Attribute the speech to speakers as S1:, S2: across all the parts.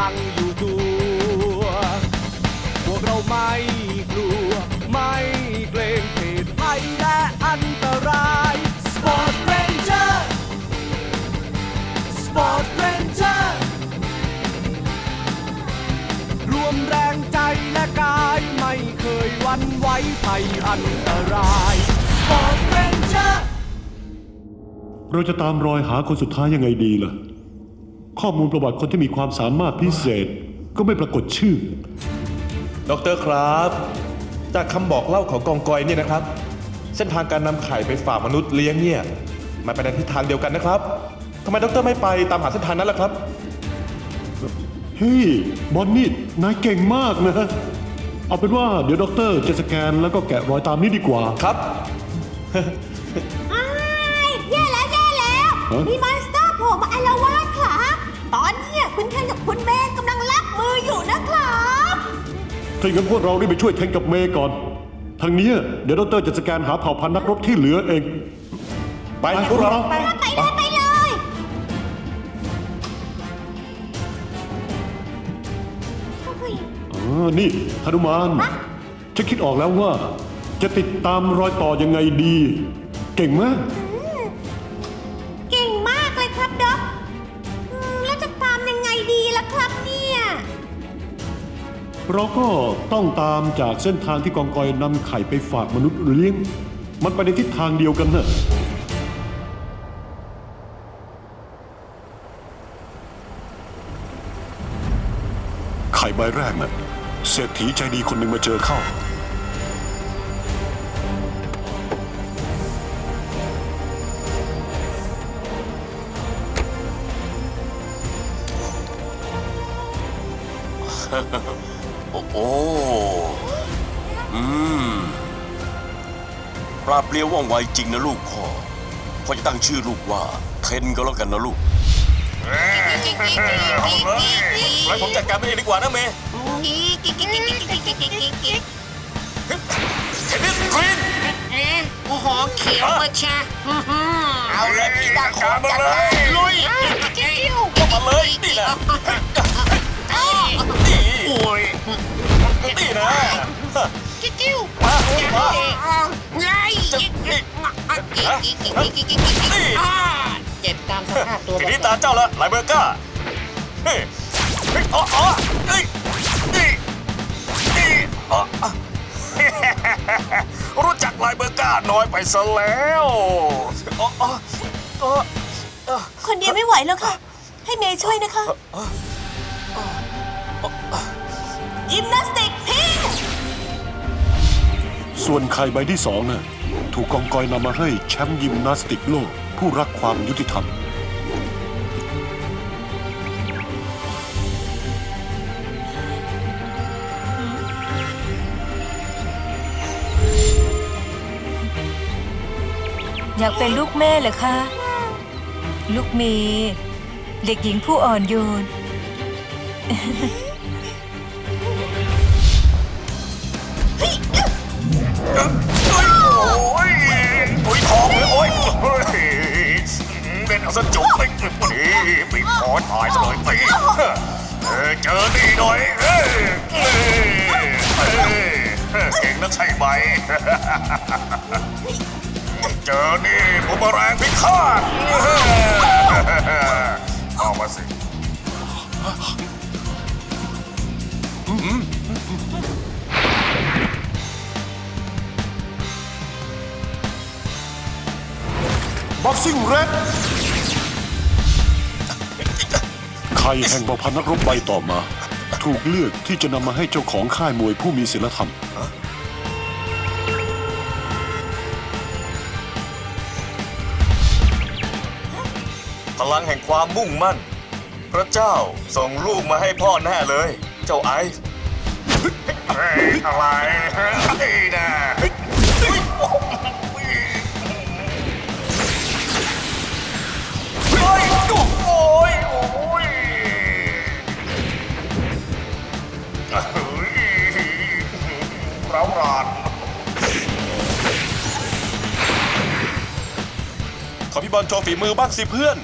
S1: ลังอยู่ตัวพวกเราไม่กลัว ไม่เกรงเหตุภัยและอันตราย Sport Ranger Sport Ranger รวมแรงใจและกายไม่เคยหวันไหวภัยอันตราย Sport Ranger
S2: เราจะตามรอยหาคนสุดท้ายยังไงดีล่ะ ข้อมูลประวัติคนที่มีความสามารถพิเศษ ก็ไม่ปรากฏชื่อ
S3: ดอกเตอรครับ จากคำบอกเล่าของกองกอยเนี่ยนะครับ เส้นทางการนำไข่ไปฝากมนุษย์เลี้ยงเนี่ยมันไปในทิศทางเดียวกันนะครับทำไมดอกเตอรไม่ไปตามหาเส้นทางนั้นล่ะครับ
S2: เฮ้ยบอนนี่นายเก่งมากนะ เอาเป็นว่าเดี๋ยวด็อกเตอร์จะสแกนแล้วก็แกะรอยตามนี้ดีกว่า
S3: ครับ
S4: อ้ายแย่แล้วแย่แล้ว
S2: ฮะ
S4: มีมอนส คุณเคนกับคุณเมย์กำลังรับมืออยู่นะครับ
S2: ถ้าอย่างนั้นพวกเรารีบไปช่วยเทนกับเมย์ก่อน ทางเนี้ยเดี๋ยวด็อกเตอร์จะสแกนหาเผ่าพันธุ์นักรบที่เหลือเอง
S3: ไปพวกเรา
S4: ไปเลยไปเลย
S2: อ๋อนี่ฮนุมานฉันคิดออกแล้วว่า จะติดตามรอยต่อยังไงดี เก่งไหม
S4: เรา
S2: ก็ต้องตามจากเส้นทางที่กองกอยนำไข่ไปฝากมนุษย์เลี้ยง มันไปในทิศทางเดียวกันนะ
S5: ไข่ใบแรกน่ะเศรษฐีใจดีคนหนึ่งมาเจอเข้าโอ้โหอืมปราบเปรียวว่องไวจริงนะลูกพ่อพ่อจะตั้งชื่อลูกว่าเคนก็แล้วกันนะลูก
S3: ไว้ผมจัดการไปเองดีกว่านะเมย์เห็นดิสกรีน
S6: โอ้โหเขียวมาชะ
S3: เอาเลยพี่ดาขอจัดเลยลุย
S6: ว
S3: มามา
S6: ไงเจ็บตามสภาพตัว
S3: ทีนี้ตาเจ้าละไลเบอร์ก้าเฮ้ยเฮ้ยอ๋ออ๋อเฮ้ยนี่นี่อ๋ออ๋อรู้จักไลเบอร์ก้าน้อยไปซะแล้วอ๋ออ๋ออ๋อ
S4: คนเดียวไม่ไหวแล้วค่ะ ให้เมย์ช่วยนะคะ ยิมนาสติกพิง
S5: ส่วนไข่ใบที่สองน่ะถูกกองกอยนำมาให้แชมป์ยิมนาสติกโลก ผู้รักความยุติธรรม
S7: อยากเป็นลูกแม่เหรอคะ ลูกเมย์เด็กหญิงผู้อ่อนโยน
S3: เล่นเอาซะจุกไปนี่ไปขอตายซะหน่อยตีเออเจอนี่หน่อยเอ้ยเอ้ยเอ้ยเก่งนักใช่ไหม เจอนี่ผมมาแรงพิฆาตเอามาสิ
S5: บ็อกซิ่งเรด ข่แห่งเผ่าพันธุ์นักรบใบต่อมา ถูกเลือกที่จะนำมาให้เจ้าของค่ายมวยผู้มีศีลธรรม
S3: พลังแห่งความมุ่งมั่น พระเจ้าส่งลูกมาให้พ่อแน่เลย เจ้าไอซ์เฮ้ยอะไรเฮ้ยนะเฮ้ย ร้าวราน
S5: ขอพี่บอลโชว์ฝีมือบ้างสิเพื่อน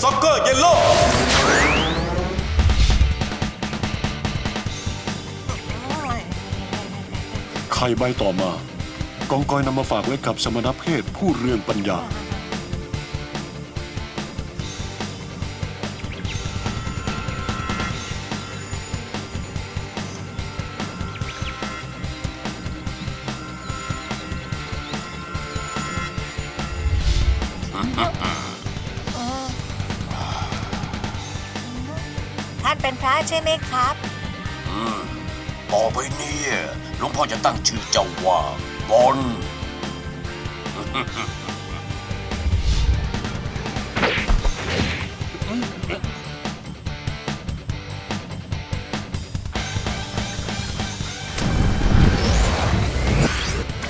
S5: ซ็อกเกอร์เยลโล่
S2: ไข่ใบต่อมา กองกอยนำมาฝากไว้กับสมณเพศผู้เรืองปัญญา
S7: ท่านเป็นพระใช่ไหมครับ
S5: ต่อไปเนี่ยหลวงพ่อจะตั้งชื่อเจ้าว่าบอล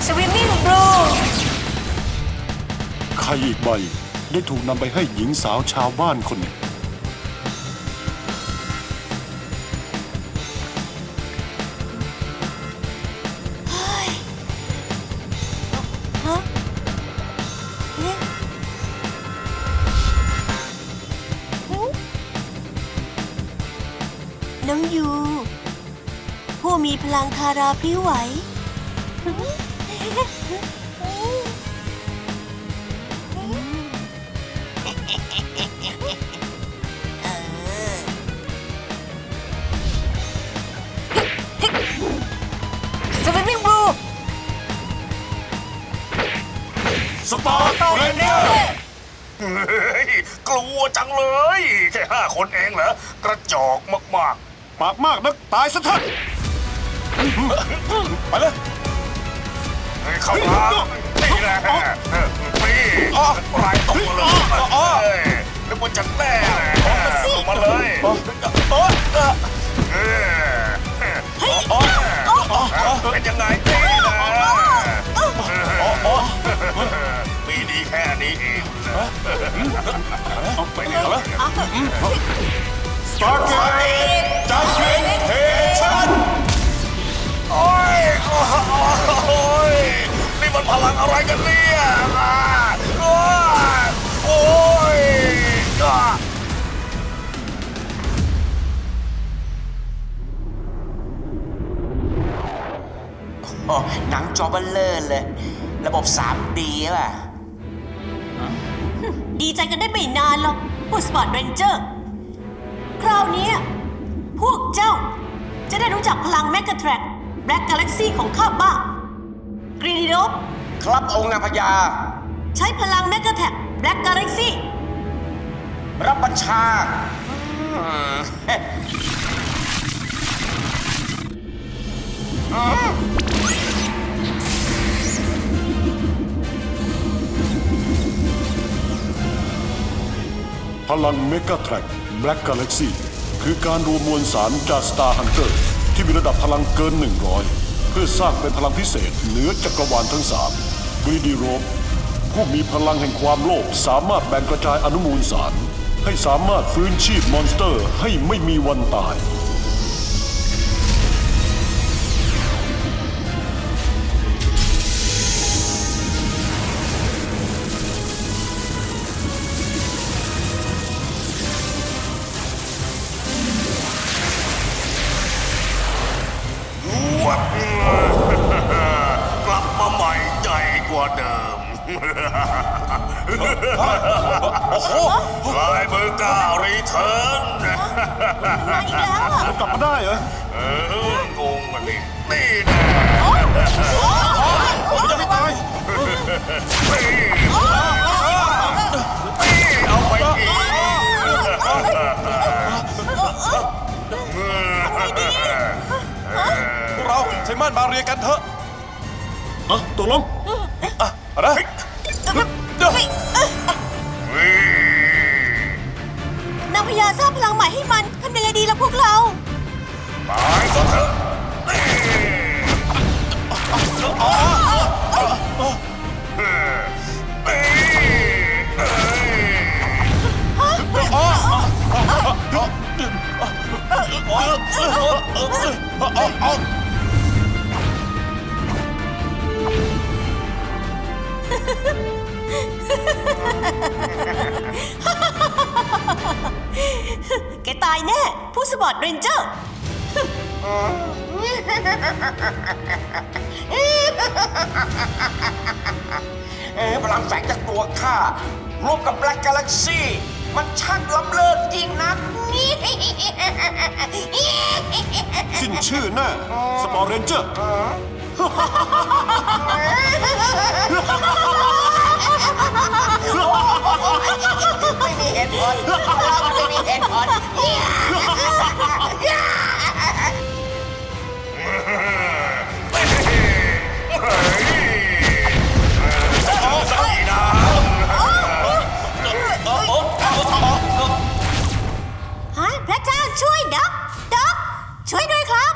S7: สวิมมิ่งบลู
S2: ไข่อีกใบได้ถูกนำไปให้หญิงสาวชาวบ้านคน
S4: พลังทาราพริ้วไหว
S7: สวิมมิ่งบลู
S3: สปาร์ตเรนเจอร์เฮ้ยกลัวจังเลย แค่ห้าคนเองเหรอกระจอกมาก
S2: ปากมากนักตายซะเถอะ
S5: ไปเลย
S3: ๆเฮ้ยเข้ามานี่แหละนี่ไรตกมาเลยเฮ้ยนึกว่าจะแน่ลงมาเลยเออเป็นยังไงนี่นะมีดีแค่นี้เองไปเลยแล้ว
S5: สตาร์เกตจัสมินเท
S3: อะไรกันเนี่ยอ่าโอ้ยโอ้ยอ่า
S6: โอ้หนังจอเบลเลอร์เลย ระบบ 3D ป่ะ
S4: ดีใจกันได้ไม่นานหรอกพวกสปอร์ตเรนเจอร์ คราวนี้พวกเจ้าจะได้รู้จักพลังแมก a แทร็กแบล็กกาแล็กซี่ของข้าบ้างกรีดีโดบ
S6: ครับองค์นางพญา
S4: ใช้พลังแมก a แทร็กแบล็กกาแล็กซี่
S6: รับบัญชาอืม
S2: พลังเมกาแทร็กแบล็กกาแล็กซี่คือการรวมมวลสารจากสตาร์ฮันเตอร์ที่มีระดับพลังเกิน 100 เพื่อสร้างเป็นพลังพิเศษเหนือจักรวาลทั้งสาม บรีดีโรบผู้มีพลังแห่งความโลภสามารถแบ่งกระจายอนุมูลสาร ให้สามารถฟื้นชีพมอนสเตอร์ให้ไม่มีวันตาย
S3: ลายมือก้าวรีเทิร์น
S4: มาอีกแล้วอะ
S2: กลับมาได้เหรอ
S3: เอองงมันนี่นี่แน่
S2: ผมจะไม่ตาย
S3: นี่นี่เอาไปอีก
S5: พวกเราใช้ม่านมาเรียกันเถอะ
S2: อะตกลง
S5: อะเอานะ ยา
S4: งพญาสร้างพลังใหม่ให้มันทำยังไงดีล่ะพวกเรา
S3: ตายซะเถอะ
S4: ตายแน่ ผู้สปอร์ตเรนเจอร์
S6: เออพลังแฝงจากตัวข้ารวมกับแบล็กกาแล็กซี่ มันช่างล้ำเลิศจริงนัก
S2: สิ้นชื่อแน่สปอร์เรนเจอร์
S6: ไม่มีเตุผลเราไม่มีเหตุผล
S4: ฮะพระเจ้าช่วยด็อกด็อกช่วยด้วยครับ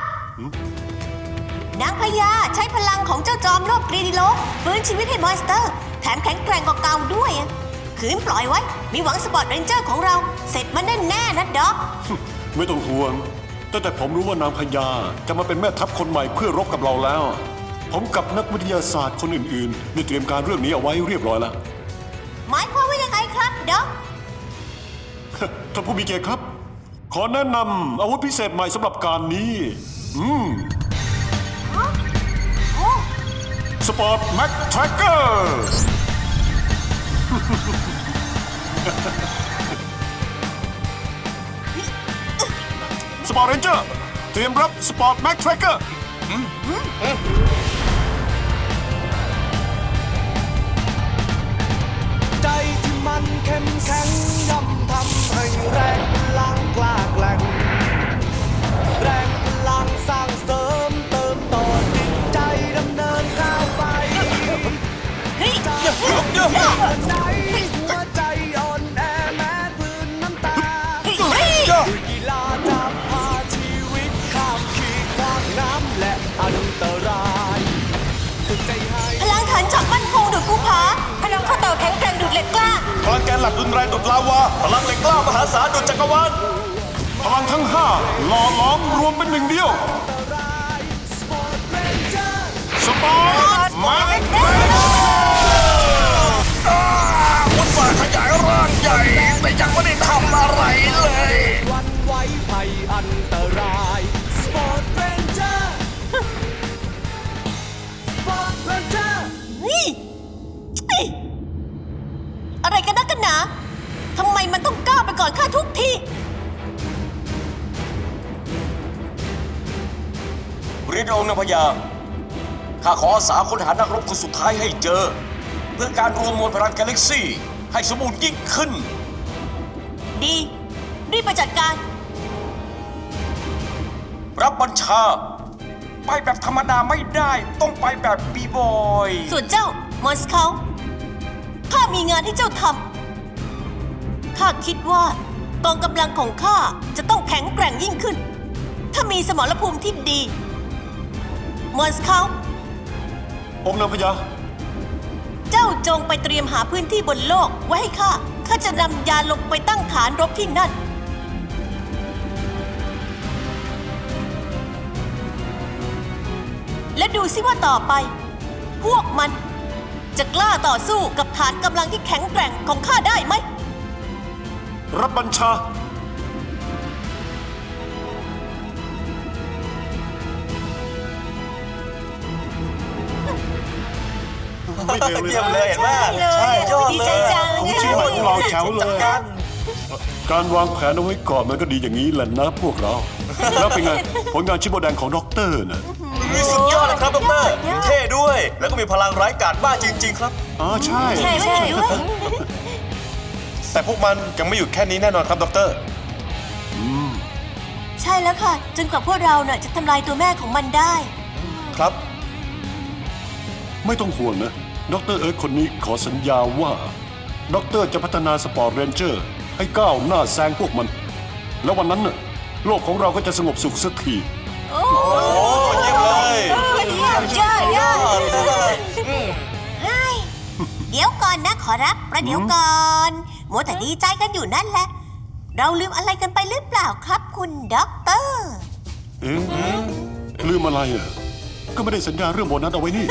S4: นางพญาใช้พลังของเจ้าจอมโลกกรีดิโลฟื้นชีวิตให้มอนสเตอร์ แถมแข็งแกร่งกว่าเก่าด้วย ขืนปล่อยไว้ มีหวังสปอร์ตเรนเจอร์ของเรา เสร็จมันแน่ๆนะด็อก
S2: ไม่ต้องห่วง ตั้งแต่ผมรู้ว่านางพญาจะมาเป็นแม่ทัพคนใหม่เพื่อรบกับเราแล้ว ผมกับนักวิทยาศาสตร์คนอื่นๆได้เตรียมการเรื่องนี้เอาไว้เรียบร้อยแล้ว
S4: หมายความว่ายังไงครับด็อก
S2: ท่านผู้มีเกียรติครับ ขอแนะนำอาวุธพิเศษใหม่สำหรับการนี้ อืม
S4: โอ้
S2: สปอร์ตแม็กแทร็กเกอร์ สปอร์ตเรนเจอร์เตรียมรับสปอร์ตแม็กแทร็กเกอร์
S1: ใจที่มันเข้มแข็งย่อมทำให้แรงพลังกล้าแกร่งแรงพลังสร้างเสริมเติมต่อจิตใจดำเนินก้าวไป
S4: เฮ้ย
S1: จ หลัก
S4: รุ
S3: นแรงดุดลาวา พลังเหล็กกล้ามหาศาลดุดจักรวาล
S2: พลังทั้งห้าหล่อล้อมรวมเป็นหนึ่งเดียว
S1: สปอร์ตเรนเอร์
S2: สปอร์ตแม็ก
S3: อุตส่าห์ขยายร่างใหญ่ แต่ยังไม่ได้ทำอะไรเลย
S1: วันไว้ภัยอันตราย
S4: หนาทำไมมันต้องก้าวไปก่อนข้าทุกที
S5: เรียนองค์นางพญาข้าขออาสาค้นหานักรบคนสุดท้ายให้เจอ เพื่อการรวมมวลพลังกาแล็กซี่ ให้สมบูรณ์ยิ่งขึ้น
S4: ดี รีบไปจัดการ
S5: รับบัญชา ไปแบบธรรมดาไม่ได้ ต้องไปแบบบีบอย
S4: ส่วนเจ้ามอนสเขาข้ามีงานให้เจ้าทำ ข้าคิดว่ากองกำลังของข้าจะต้องแข็งแกร่งยิ่งขึ้น ถ้ามีสมรภูมิที่ดี มอนสเขา
S2: องค์นางพญา
S4: เจ้าจงไปเตรียมหาพื้นที่บนโลกไว้ให้ข้า ข้าจะนำยาลงไปตั้งฐานรบที่นั่น และดูซิว่าต่อไป พวกมันจะกล้าต่อสู้กับฐานกำลังที่แข็งแกร่งของข้าได้ไหม
S2: รับบัญชา ไม่เลวเลย
S3: เยี่ยม
S2: นะ
S3: เลยเห็นไหม
S4: ใช่
S3: ยอด
S4: ดี
S3: เล
S4: ใจ
S3: ย
S4: จัง
S2: ชื่อใหม่ของเราแจ๋วเลย
S3: กัน
S2: การวางแผนเอาไว้ก่อนมันก็ดีอย่างนี้แหละนะพวกเรา แล้วเป็นไง ผลงานชิปโบแดงของด็อกเตอร์น่ะ
S3: มีสุดยอดเลยครับดรเท่ด้วย แล้วก็มีพลังร้ายกาจมากจริง ๆ ครับ
S2: อ๋อใช่
S4: ใช่ใช่ด้วย
S3: แต่พวกมันยังไม่หยุดแค่นี้แน่นอนครับดร
S4: ใช่แล้วค่ะ จนกว่าพวกเราเนี่ยจะทำลายตัวแม่ของมันได้
S3: ครับ
S2: ไม่ต้องห่วงนะด็อกเตอร์เอิร์ธคนนี้ขอสัญญาว่าด็อกเตอร์จะพัฒนาสปอร์ตเรนเจอร์ ให้ก้าวหน้าแซงพวกมัน แล้ววันนั้นน่ะโลกของเราก็จะสงบสุขสักที
S4: โอ้
S3: โอ้เยี่ยมเลย
S4: เยี่ยมยอดยอดเฮ้ยเดี๋ยวก่อนนะขอรับประเดี๋ยวก่อน มัวแต่ดีใจกันอยู่นั่นแหละ เราลืมอะไรกันไปหรือเปล่าครับ คุณด็อกเตอร์
S2: เอ๊ะลืมอะไรอะ ก็ไม่ได้สัญญาเรื่องโบนัสเอาไว้นี่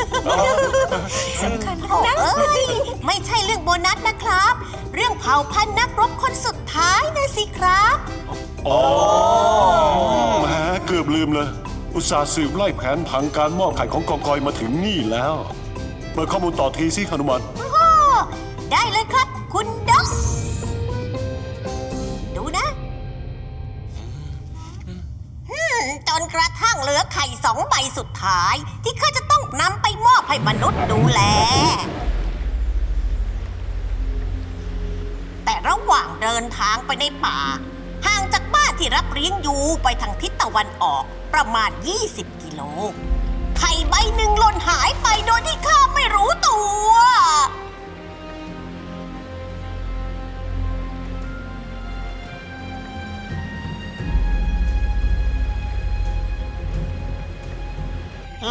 S7: สำคัญ
S4: โอ้
S7: นะ
S4: เอ้ย ไม่ใช่เรื่องโบนัสนะครับ เรื่องเผ่าพันธุ์นักรบคนสุดท้ายนะสิครับ
S2: อ๋อแหมเกือบลืมเลย อุตส่าห์สืบไล่แผนผังการมอบไข่ของกองกอยมาถึงนี่แล้ว เปิดข้อมูลต่อทีสิหนุมาน
S4: ได้เลยครับ คุณด็อก นกระทั่งเหลือไข่สองใบสุดท้าย ที่ข้าจะต้องนำไปมอบให้มนุษย์ดูแล แต่ระหว่างเดินทางไปในป่า ห่างจากบ้านที่รับเลี้ยงอยู่ไปทางทิศตะวันออกประมาณ 20 กิโล ไข่ใบหนึ่งหล่นหายไปโดยที่ข้าไม่รู้ตัว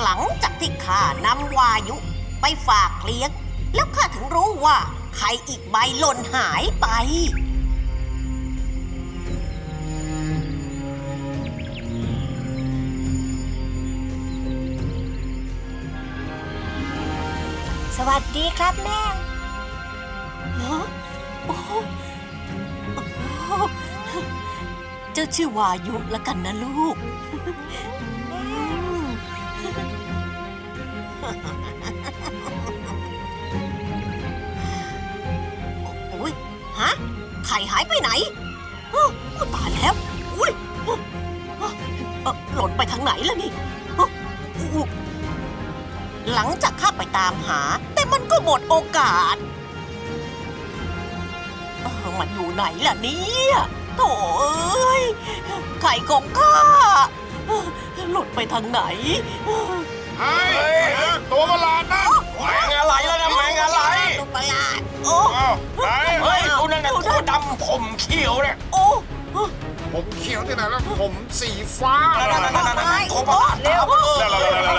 S4: หลังจากที่ข้านำวายุไปฝากเลี้ยง แล้วข้าถึงรู้ว่าไข่อีกใบหล่นหายไป
S7: สวัสดีครับแม่
S4: เจ้าชื่อวายุแล้วกันนะลูก โอ้ยฮะ ไข่หายไปไหนอ้าวตายแล้วอุ้ยเอ่อหล่นไปทางไหนล่ะนี่อ้าวอุ๊ยหลังจากข้าไปตามหา แต่มันก็หมดโอกาสเอ้ามันอยู่ไหนล่ะเนี่ยโถ่เอ้ยไข่ของข้า หลุดไปทางไหน
S3: เฮ้ยตัวประหลาดนะ
S6: แมงอะไรแล้วนะแมงอะไร
S4: ลูกประหลาดโอ้
S3: อ้าวไหน
S6: เฮ้ยตัวนั้นน่ะตัวดำผมเขียวเนี่ย
S4: โอ้
S3: ผมเขียวที่ไหนแล้วผมสีฟ้า
S6: นั่นนั่นนั่นนั่นนั่นตัวประหลาด
S4: เร็ว
S6: เออ
S3: แล้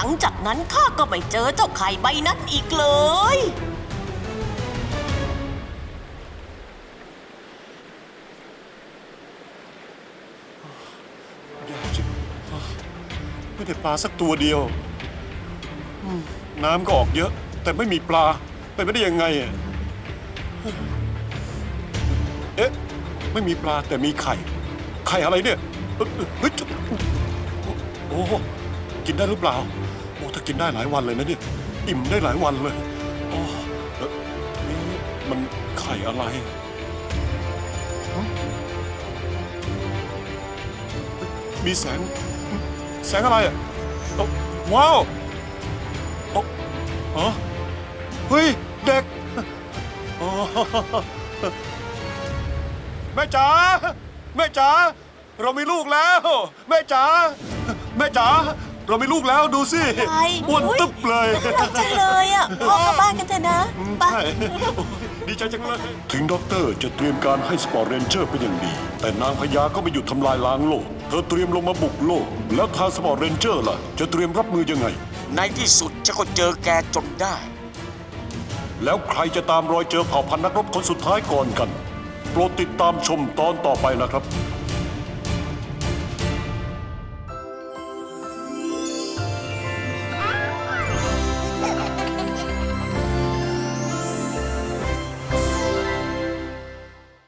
S4: หลังจากนั้นข้าก็ไม่เจอเจ้าไข่ใบนั้นอีกเลย
S2: แย่จริงไม่ได้ปลาสักตัวเดียวอืมน้ำก็ออกเยอะ แต่ไม่มีปลาไปนไม่ได้ยังไงอะเอ๊ะ ไม่มีปลาแต่มีไข่ ไข่อะไรเนี่ยเอ้ยเฮ้ยโอ้โห กินได้หรือเปล่าโอ้ถ้ากินได้หลายวันเลยนะเนี่ยอิ่มได้หลายวันเลยโอ้เอ๊ะนี่มันไข่อะไรมีแสง แสงอะไรอะเอ้าว้าวเอ้าฮะเฮ้ย เด็กอ๋อแม่จ๋าแม่จ๋าเรามีลูกแล้ว แม่จ๋าแม่จ๋า เรามีลูกแล้วดูสิ
S4: อะไร
S2: อ้วน
S4: อุ๊ย
S2: ตึ๊บเลย
S4: รักจังเลยอะพ่อกลับบ้านกันเถอะนะไป
S2: ใช่โอ้ยดีใจจังเลย ถึงด็อกเตอร์จะเตรียมการให้สปอร์ตเรนเจอร์เป็นอย่างดี แต่นางพญาก็ไม่หยุดทำลายล้างโลก เธอเตรียมลงมาบุกโลก แล้วทางสปอร์ตเรนเจอร์ล่ะ จะเตรียมรับมือยังไง
S5: ในที่สุดจะก็เจอแกจนได้
S2: แล้วใครจะตามรอยเจอเผ่าพันธุ์นักรบคนสุดท้ายก่อนกัน โปรดติดตามชมตอนต่อไปนะครับ